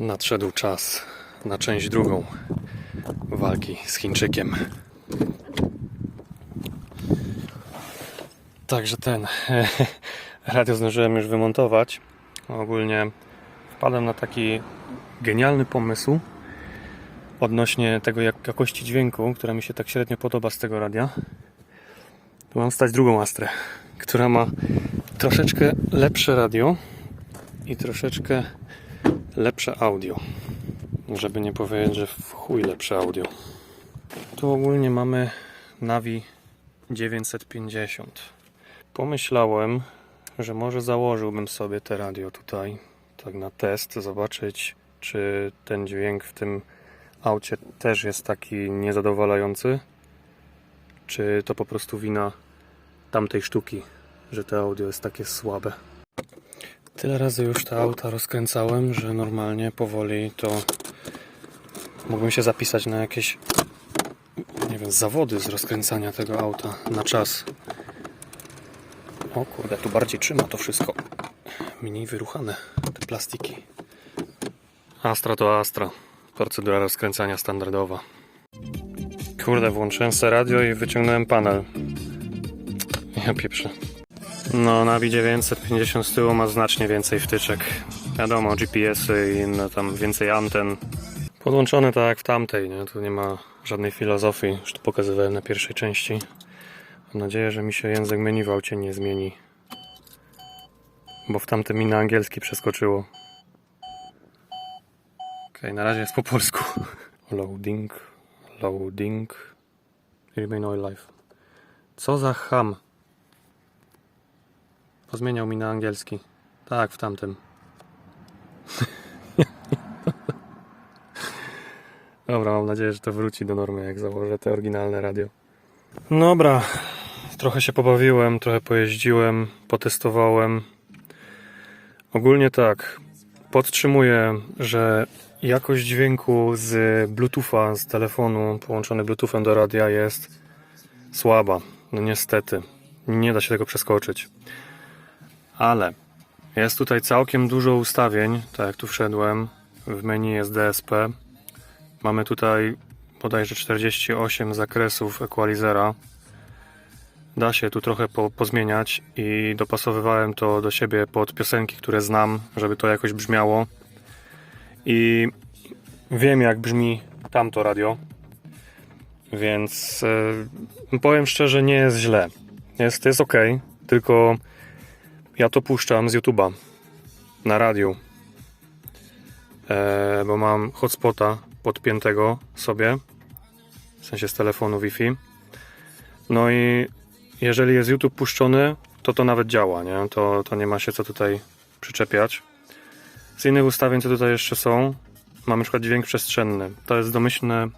Nadszedł czas na część drugą walki z Chińczykiem. Także ten radio zdążyłem już wymontować. Ogólnie wpadłem na taki genialny pomysł odnośnie tego jak jakości dźwięku, która mi się tak średnio podoba z tego radia. Tu mam stać drugą Astrę, która ma troszeczkę lepsze radio i troszeczkę lepsze audio. Żeby nie powiedzieć, że w chuj lepsze audio. Tu ogólnie mamy Navi 950. Pomyślałem, że może założyłbym sobie te radio tutaj, tak na test, zobaczyć, czy ten dźwięk w tym aucie też jest taki niezadowalający, czy to po prostu wina tamtej sztuki, że to audio jest takie słabe. Tyle razy już te auta rozkręcałem, że normalnie powoli to mógłbym się zapisać na jakieś nie wiem, zawody z rozkręcania tego auta na czas. O kurde, tu bardziej trzyma to wszystko. Mniej wyruchane te plastiki. Astra to Astra. Procedura rozkręcania standardowa. Kurde, włączyłem sobie radio i wyciągnąłem panel. Ja pieprzę. No, Navi 950 z tyłu ma znacznie więcej wtyczek. Wiadomo, GPS-y i inne tam więcej anten. Podłączone tak jak w tamtej, nie? Tu nie ma żadnej filozofii, już to pokazywałem na pierwszej części. Mam nadzieję, że mi się język menu w aucie nie zmieni. Bo w tamtym mi na angielski przeskoczyło. Okej, na razie jest po polsku. Loading, loading. Remain oil life. Co za ham. Pozmieniał mi na angielski. Tak, w tamtym. Dobra, mam nadzieję, że to wróci do normy, jak założę te oryginalne radio. Dobra, trochę się pobawiłem, trochę pojeździłem, potestowałem. Ogólnie tak, podtrzymuję, że jakość dźwięku z Bluetootha, z telefonu połączony Bluetoothem do radia jest słaba. No niestety, nie da się tego przeskoczyć. Ale jest tutaj całkiem dużo ustawień, tak jak tu wszedłem. W menu jest DSP. Mamy tutaj bodajże 48 zakresów equalizera. Da się tu trochę po, pozmieniać i dopasowywałem to do siebie pod piosenki, które znam, żeby to jakoś brzmiało. I wiem jak brzmi tamto radio, więc e, powiem szczerze, nie jest źle. Jest, jest ok, tylko ja to puszczam z YouTube'a na radiu, e, bo mam hotspota podpiętego sobie, w sensie z telefonu Wi-Fi. No i jeżeli jest YouTube puszczony, to to nawet działa, nie? To, to nie ma się co tutaj przyczepiać. Z innych ustawień, co tutaj jeszcze są, mam na przykład dźwięk przestrzenny. To jest domyślne,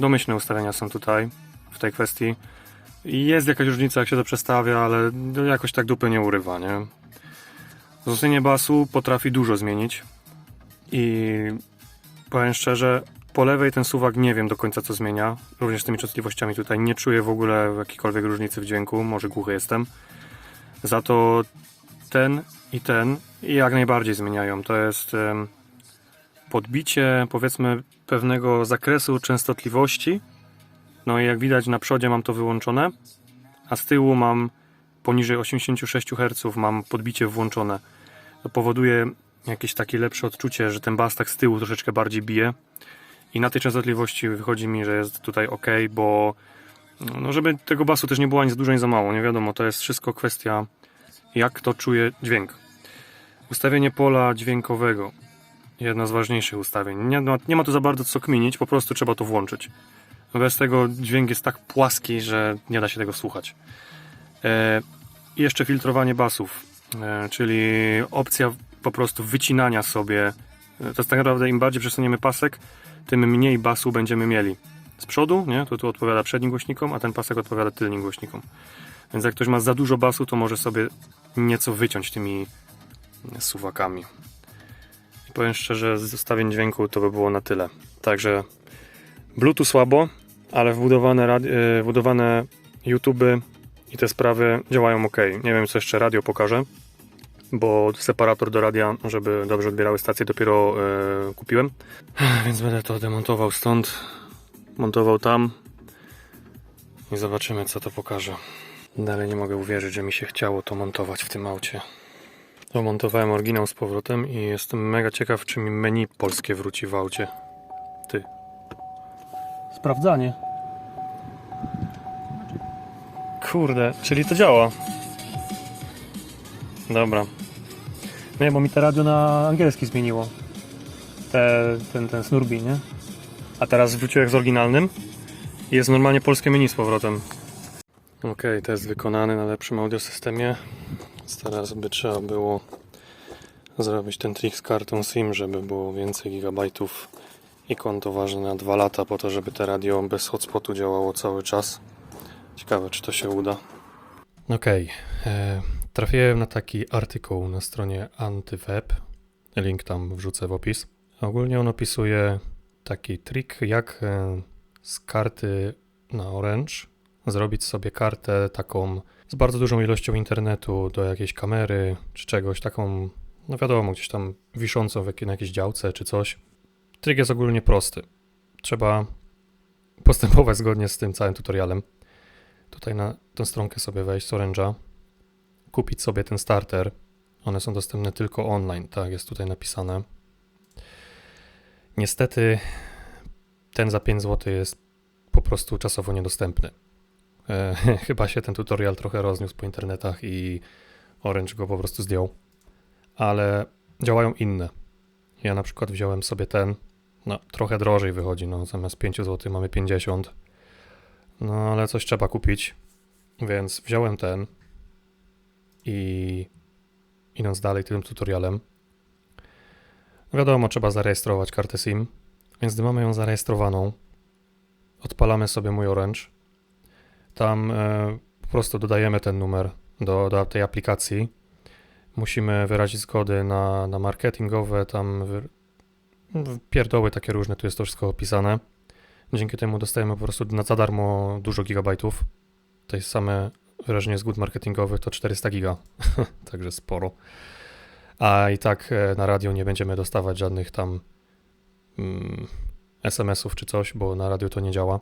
domyślne ustawienia są tutaj w tej kwestii. Jest jakaś różnica, jak się to przestawia, ale jakoś tak dupy nie urywa, nie? Wzmocnienie basu potrafi dużo zmienić. I powiem szczerze, po lewej ten suwak nie wiem do końca co zmienia. Również z tymi częstotliwościami tutaj nie czuję w ogóle jakiejkolwiek różnicy w dźwięku. Może głuchy jestem. Za to ten i ten jak najbardziej zmieniają. To jest podbicie powiedzmy pewnego zakresu częstotliwości. No i jak widać na przodzie mam to wyłączone, a z tyłu mam poniżej 86 Hz mam podbicie włączone. To powoduje jakieś takie lepsze odczucie, że ten bas tak z tyłu troszeczkę bardziej bije. I na tej częstotliwości wychodzi mi, że jest tutaj ok, bo no żeby tego basu też nie było ani za dużo, ani za mało. Nie wiadomo, to jest wszystko kwestia jak to czuje dźwięk. Ustawienie pola dźwiękowego. Jedno z ważniejszych ustawień. Nie, ma- nie ma tu za bardzo co kminić, po prostu trzeba to włączyć. Bez tego dźwięk jest tak płaski, że nie da się tego słuchać. E, I jeszcze filtrowanie basów, e, czyli opcja po prostu wycinania sobie. E, To jest tak naprawdę im bardziej przesuniemy pasek, tym mniej basu będziemy mieli. Z przodu, nie? To tu odpowiada przednim głośnikom, a ten pasek odpowiada tylnym głośnikom. Więc jak ktoś ma za dużo basu, to może sobie nieco wyciąć tymi suwakami. I powiem szczerze, z ustawień dźwięku to by było na tyle. Także Bluetooth słabo, ale wbudowane, radi- e, wbudowane YouTube i te sprawy działają ok. Nie wiem, co jeszcze radio pokaże. bo separator do radia, żeby dobrze odbierały stacje, dopiero e, kupiłem. Więc będę to demontował stąd, montował tam i zobaczymy, co to pokaże. Dalej nie mogę uwierzyć, że mi się chciało to montować w tym aucie. To montowałem oryginał z powrotem i jestem mega ciekaw, czy mi menu polskie wróci w aucie. Sprawdzanie. Kurde, czyli to działa. Dobra. Nie, bo mi te radio na angielski zmieniło. Te, ten, ten Snurbi, nie? A teraz wróciłem z oryginalnym. i Jest normalnie polskie menu z powrotem. Ok, test wykonany na lepszym audiosystemie. Teraz by trzeba było zrobić ten trik z kartą SIM, żeby było więcej gigabajtów i konto ważne na 2 lata po to, żeby te radio bez hotspotu działało cały czas. Ciekawe, czy to się uda. Okej, e, trafiłem na taki artykuł na stronie AntyWeb. Link tam wrzucę w opis. Ogólnie on opisuje taki trik, jak e, z karty na Orange zrobić sobie kartę taką z bardzo dużą ilością internetu do jakiejś kamery czy czegoś, taką, no wiadomo, gdzieś tam wiszącą w na jakiejś działce czy coś. Trik jest ogólnie prosty. Trzeba postępować zgodnie z tym całym tutorialem. Tutaj na tę stronkę sobie wejść z Orange'a, kupić sobie ten starter. One są dostępne tylko online, tak jest tutaj napisane. Niestety ten za 5 zł jest po prostu czasowo niedostępny. E, chyba się ten tutorial trochę rozniósł po internetach i Orange go po prostu zdjął. Ale działają inne. Ja na przykład wziąłem sobie ten, no trochę drożej wychodzi, no zamiast 5 zł mamy 50. No ale coś trzeba kupić, więc wziąłem ten i idąc dalej tym tutorialem, wiadomo, trzeba zarejestrować kartę SIM, więc gdy mamy ją zarejestrowaną, odpalamy sobie mój Orange, tam e, po prostu dodajemy ten numer do, do tej aplikacji, musimy wyrazić zgody na, na marketingowe, tam pierdoły takie różne, tu jest to wszystko opisane. Dzięki temu dostajemy po prostu na za darmo dużo gigabajtów. To jest same wyrażenie zgód marketingowych to 400 giga, także sporo. A i tak e, na radio nie będziemy dostawać żadnych tam mm, SMS-ów czy coś, bo na radio to nie działa.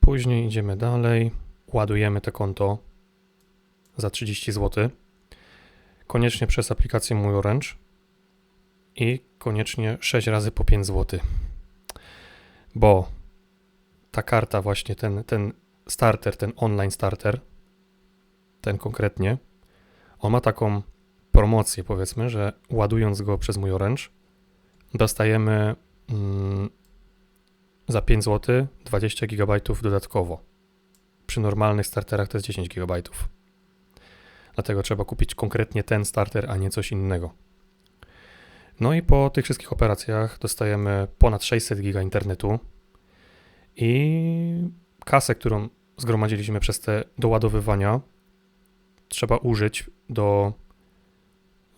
Później idziemy dalej, ładujemy te konto za 30 zł. Koniecznie przez aplikację Mój Orange i koniecznie 6 razy po 5 zł. Bo ta karta właśnie, ten, ten starter, ten online starter, ten konkretnie, on ma taką promocję powiedzmy, że ładując go przez mój Orange, dostajemy mm, za 5 zł 20 GB dodatkowo. Przy normalnych starterach to jest 10 GB. Dlatego trzeba kupić konkretnie ten starter, a nie coś innego. No i po tych wszystkich operacjach dostajemy ponad 600 giga internetu i kasę, którą zgromadziliśmy przez te doładowywania, trzeba użyć do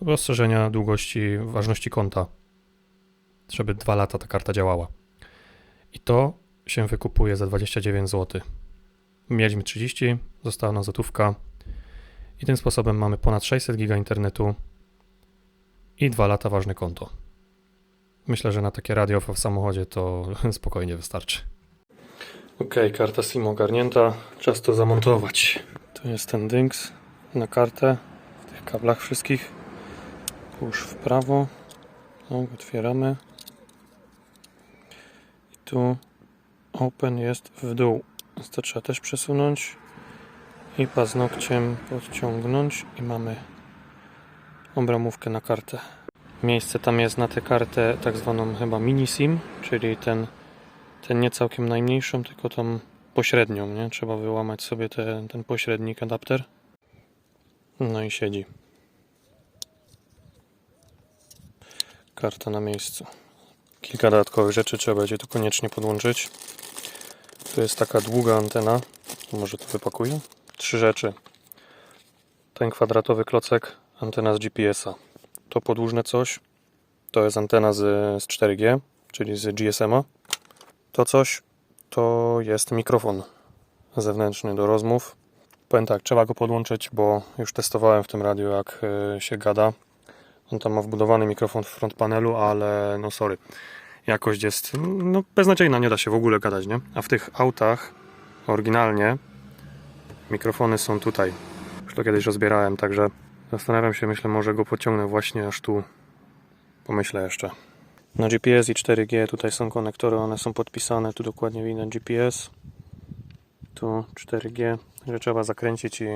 rozszerzenia długości ważności konta, żeby dwa lata ta karta działała. I to się wykupuje za 29 zł. Mieliśmy 30, została nam złotówka i tym sposobem mamy ponad 600 giga internetu i dwa lata ważne konto. Myślę, że na takie radio w samochodzie to spokojnie wystarczy. Ok, karta SIM ogarnięta. Czas to zamontować. Tu jest ten dynks na kartę w tych kablach wszystkich. Push w prawo. O, otwieramy. I tu open jest w dół. Więc to trzeba też przesunąć. I paznokciem podciągnąć i mamy obramówkę na kartę. Miejsce tam jest na tę kartę tak zwaną chyba mini SIM, czyli ten ten nie całkiem najmniejszą, tylko tą pośrednią, nie? Trzeba wyłamać sobie te, ten pośrednik adapter. No i siedzi. Karta na miejscu. Kilka dodatkowych rzeczy trzeba będzie tu koniecznie podłączyć. Tu jest taka długa antena. Może to wypakuję. Trzy rzeczy. Ten kwadratowy klocek, antena z GPS-a. To podłużne coś. To jest antena z, z 4G, czyli z GSM-a. To coś to jest mikrofon zewnętrzny do rozmów. Powiem tak, trzeba go podłączyć, bo już testowałem w tym radiu, jak e, się gada. On tam ma wbudowany mikrofon w front panelu, ale no sorry. Jakość jest no, beznadziejna, nie da się w ogóle gadać, nie? A w tych autach oryginalnie mikrofony są tutaj. Już to kiedyś rozbierałem, także zastanawiam się, myślę, może go pociągnę właśnie aż tu. Pomyślę jeszcze. Na GPS i 4G tutaj są konektory, one są podpisane, tu dokładnie widać GPS. Tu 4G, że trzeba zakręcić i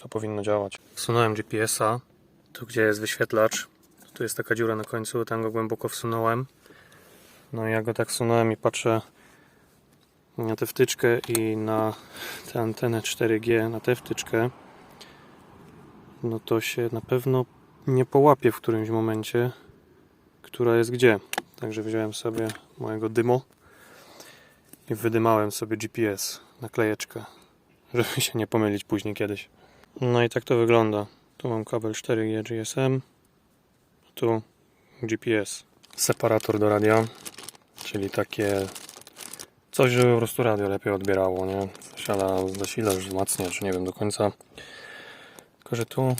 to powinno działać. Wsunąłem GPS-a, tu gdzie jest wyświetlacz, tu jest taka dziura na końcu, tam go głęboko wsunąłem. No i ja go tak wsunąłem i patrzę na tę wtyczkę i na tę antenę 4G, na tę wtyczkę. No to się na pewno nie połapie w którymś momencie, która jest gdzie. Także wziąłem sobie mojego dymu i wydymałem sobie GPS, naklejeczkę, żeby się nie pomylić później kiedyś. No i tak to wygląda. Tu mam kabel 4G GSM, tu GPS. Separator do radia, czyli takie coś, żeby po prostu radio lepiej odbierało, nie? Zasiala, zasilacz, wzmacniacz, nie wiem do końca. Tylko, że tu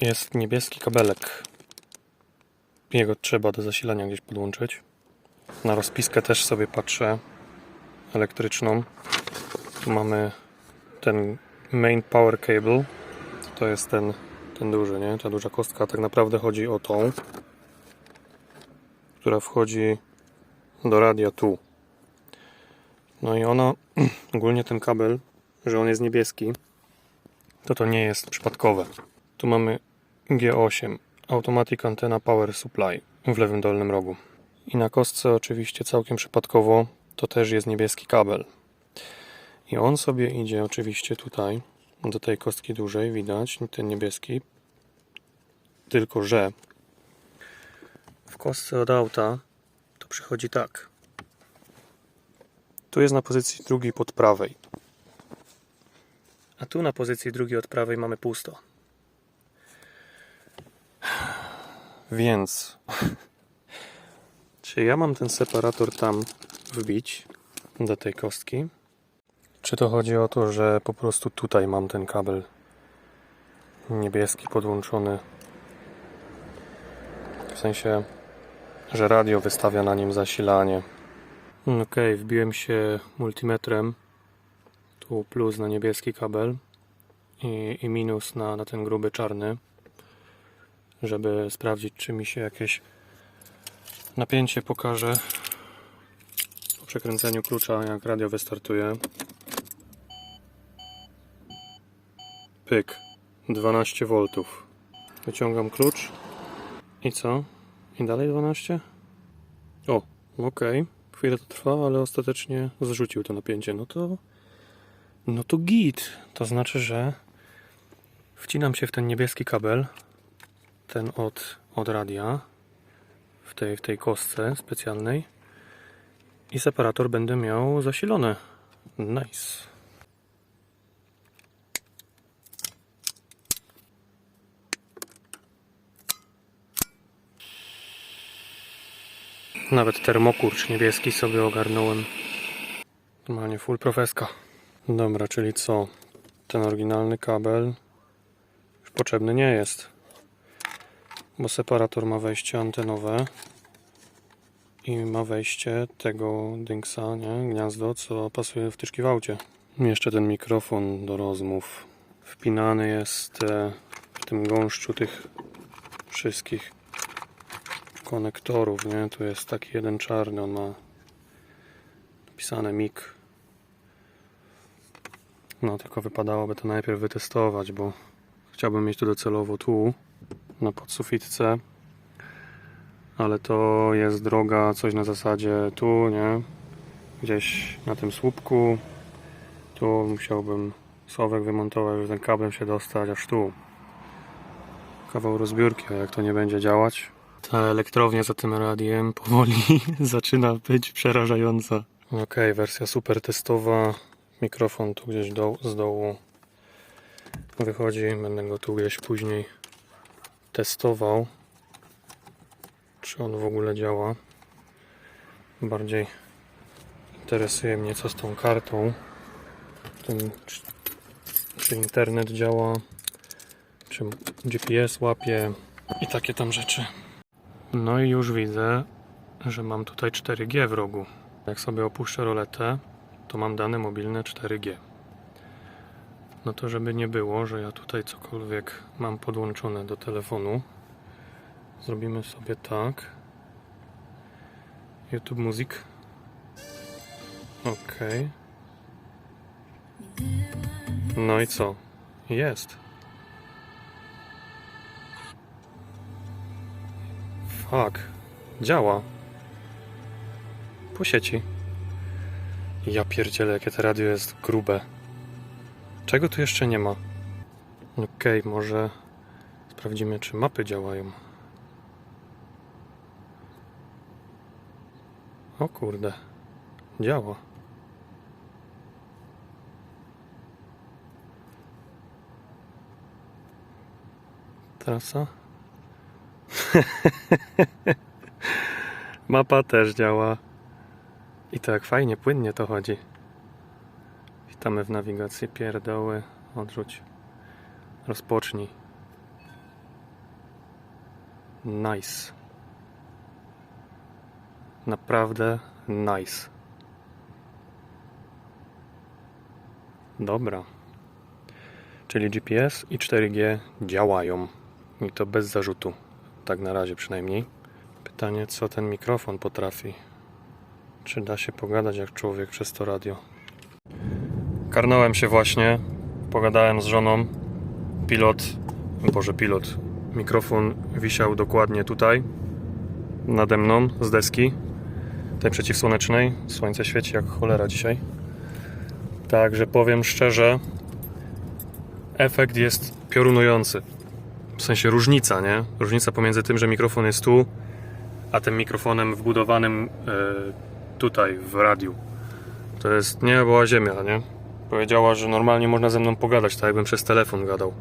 jest niebieski kabelek. Jego trzeba do zasilania gdzieś podłączyć. Na rozpiskę też sobie patrzę elektryczną. Tu mamy ten main power cable. To jest ten, ten duży, nie? Ta duża kostka. Tak naprawdę chodzi o tą, która wchodzi do radia tu. No i ona, ogólnie ten kabel, że on jest niebieski, to to nie jest przypadkowe. Tu mamy G8, Automatic Antenna Power Supply w lewym dolnym rogu. I na kostce oczywiście całkiem przypadkowo to też jest niebieski kabel. I on sobie idzie oczywiście tutaj, do tej kostki dużej, widać ten niebieski. Tylko, że w kostce od auta to przychodzi tak. Tu jest na pozycji drugiej pod prawej. A tu na pozycji drugiej od prawej mamy pusto. Więc czy ja mam ten separator tam wbić do tej kostki? Czy to chodzi o to, że po prostu tutaj mam ten kabel niebieski podłączony? W sensie, że radio wystawia na nim zasilanie. Ok, wbiłem się multimetrem. Tu plus na niebieski kabel i, i minus na, na ten gruby czarny, żeby sprawdzić, czy mi się jakieś napięcie pokaże po przekręceniu klucza, jak radio wystartuje. Pyk, 12 V. Wyciągam klucz i co? I dalej 12? O, okej. Chwilę to trwa, ale ostatecznie zrzucił to napięcie. No to. No to git. To znaczy, że wcinam się w ten niebieski kabel, ten od, od radia, w tej, w tej kostce specjalnej i separator będę miał zasilony. Nice. Nawet termokurcz niebieski sobie ogarnąłem. Normalnie full profeska. Dobra, czyli co? Ten oryginalny kabel już potrzebny nie jest. Bo separator ma wejście antenowe i ma wejście tego dynksa, nie? Gniazdo, co pasuje wtyczki w aucie. Jeszcze ten mikrofon do rozmów. Wpinany jest e, w tym gąszczu tych wszystkich konektorów, nie? Tu jest taki jeden czarny, on ma napisane MIG. No, tylko wypadałoby to najpierw wytestować, bo chciałbym mieć to docelowo tu, na podsufitce. Ale to jest droga, coś na zasadzie tu, nie? Gdzieś na tym słupku. Tu musiałbym słowek wymontować, żeby ten kablem się dostać aż tu. Kawał rozbiórki, a jak to nie będzie działać, ta elektrownia za tym radiem powoli zaczyna być przerażająca. Ok, wersja super testowa. Mikrofon tu gdzieś do, z dołu wychodzi. Będę go tu gdzieś później testował. Czy on w ogóle działa. Bardziej interesuje mnie co z tą kartą. Czy, czy internet działa. Czy GPS łapie I takie tam rzeczy. No i już widzę, że mam tutaj 4G w rogu. Jak sobie opuszczę roletę, to mam dane mobilne 4G. No to żeby nie było, że ja tutaj cokolwiek mam podłączone do telefonu, zrobimy sobie tak. YouTube Music. Ok. No i co? Jest. Fuck. Działa. Po sieci. Ja pierdzielę, jakie to radio jest grube. Czego tu jeszcze nie ma? Okej, może sprawdzimy, czy mapy działają. O kurde. Działa. Trasa? Mapa też działa. I to jak fajnie, płynnie to chodzi. Witamy w nawigacji. Pierdoły. Odrzuć. Rozpocznij. Nice. Naprawdę nice. Dobra. Czyli GPS i 4G działają. I to bez zarzutu. Tak na razie przynajmniej. Pytanie, co ten mikrofon potrafi. Czy da się pogadać jak człowiek przez to radio? Karnąłem się właśnie. Pogadałem z żoną. Pilot, boże pilot, mikrofon wisiał dokładnie tutaj. Nade mną z deski. Tej przeciwsłonecznej. Słońce świeci jak cholera dzisiaj. Także powiem szczerze, efekt jest piorunujący. W sensie różnica, nie? Różnica pomiędzy tym, że mikrofon jest tu, a tym mikrofonem wbudowanym e, tutaj w radiu. To jest nie była ziemia, nie? Powiedziała, że normalnie można ze mną pogadać, tak jakbym przez telefon gadał.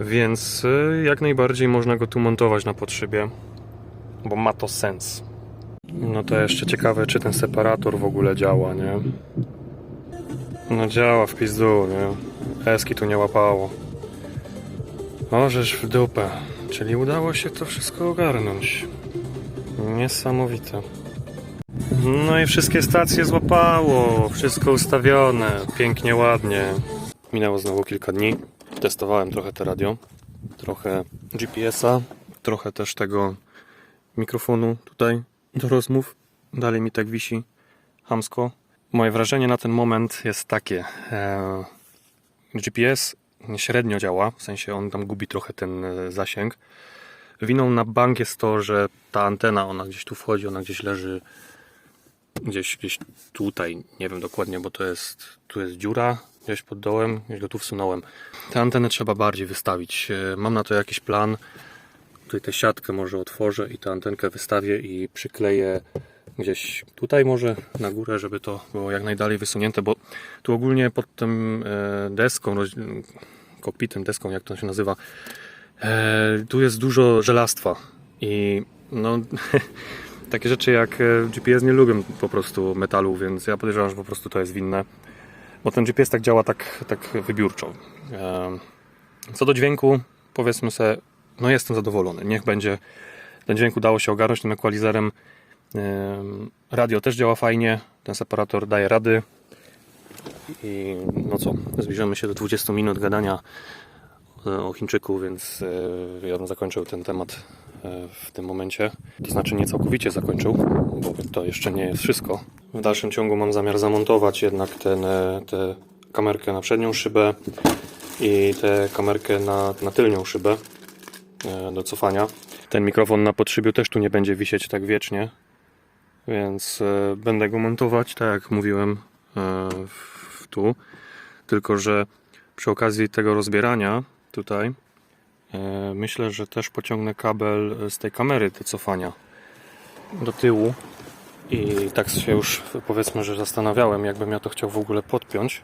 Więc e, jak najbardziej można go tu montować na potrzebie, bo ma to sens. No to jeszcze ciekawe, czy ten separator w ogóle działa, nie? No działa w pizdu, nie? Eski tu nie łapało. Możesz w dupę. Czyli udało się to wszystko ogarnąć. Niesamowite. No i wszystkie stacje złapało. Wszystko ustawione. Pięknie, ładnie. Minęło znowu kilka dni. Testowałem trochę te radio. Trochę GPS-a. Trochę też tego mikrofonu tutaj do rozmów. Dalej mi tak wisi. Hamsko. Moje wrażenie na ten moment jest takie. E, GPS średnio działa, w sensie on tam gubi trochę ten e, zasięg. Winą na bank jest to, że ta antena, ona gdzieś tu wchodzi, ona gdzieś leży gdzieś, gdzieś tutaj, nie wiem dokładnie, bo to jest, tu jest dziura gdzieś pod dołem, gdzieś go tu wsunąłem. Tę antenę trzeba bardziej wystawić. E, Mam na to jakiś plan. Tutaj tę siatkę może otworzę i tę antenkę wystawię i przykleję gdzieś tutaj może na górę, żeby to było jak najdalej wysunięte, bo tu ogólnie pod tym e, deską, kokpitem, deską, jak to się nazywa, e, tu jest dużo żelastwa i no takie rzeczy jak e, GPS nie lubią po prostu metalu, więc ja podejrzewam, że po prostu to jest winne, bo ten GPS tak działa tak, tak wybiórczo. E, Co do dźwięku, powiedzmy sobie, no jestem zadowolony, niech będzie, ten dźwięk udało się ogarnąć tym equalizerem, Ym, Radio też działa fajnie, ten separator daje rady. I no co, zbliżamy się do 20 minut gadania e, o Chińczyku, więc e, ja bym zakończył ten temat e, w tym momencie. To znaczy nie całkowicie zakończył, bo to jeszcze nie jest wszystko. W dalszym ciągu mam zamiar zamontować jednak ten, e, tę kamerkę na przednią szybę i tę kamerkę na, na tylnią szybę e, do cofania. Ten mikrofon na podszybiu też tu nie będzie wisieć tak wiecznie, więc e, będę go montować, tak jak mówiłem, e, tu. Tylko, że przy okazji tego rozbierania tutaj e, myślę, że też pociągnę kabel z tej kamery do cofania do tyłu. I tak się już powiedzmy, że zastanawiałem, jakbym ja to chciał w ogóle podpiąć,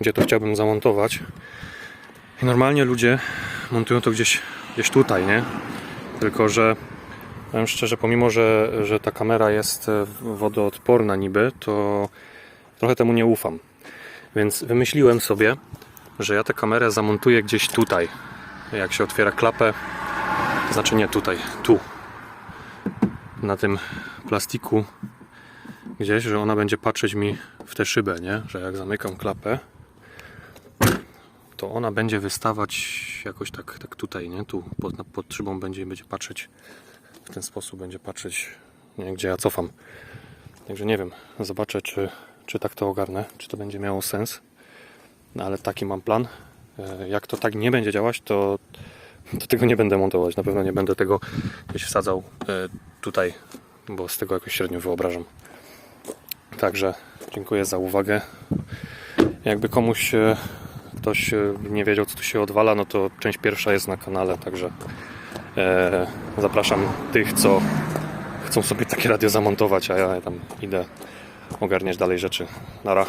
gdzie to chciałbym zamontować. Normalnie ludzie montują to gdzieś, gdzieś tutaj, nie? Tylko, że Powiem szczerze, pomimo, że, że ta kamera jest e, wodoodporna niby, to trochę temu nie ufam. Więc wymyśliłem sobie, że ja tę kamerę zamontuję gdzieś tutaj. Jak się otwiera klapę, Znaczy nie tutaj, tu. Na tym plastiku gdzieś, że ona będzie patrzeć mi w tę szybę, nie? Że jak zamykam klapę, to ona będzie wystawać jakoś tak, tak tutaj, nie? Tu pod, pod szybą będzie, będzie patrzeć w ten sposób, będzie patrzeć, nie? gdzie ja cofam. Także nie wiem, zobaczę, czy, czy tak to ogarnę, czy to będzie miało sens. No ale taki mam plan. E, Jak to tak nie będzie działać, to, to tego nie będę montować. Na pewno nie będę tego gdzieś wsadzał e, tutaj, bo z tego jakoś średnio wyobrażam. Także dziękuję za uwagę. Jakby komuś e, ktoś nie wiedział, co tu się odwala, no to część pierwsza jest na kanale, także zapraszam tych, co chcą sobie takie radio zamontować, a ja tam idę ogarniać dalej rzeczy. Nara.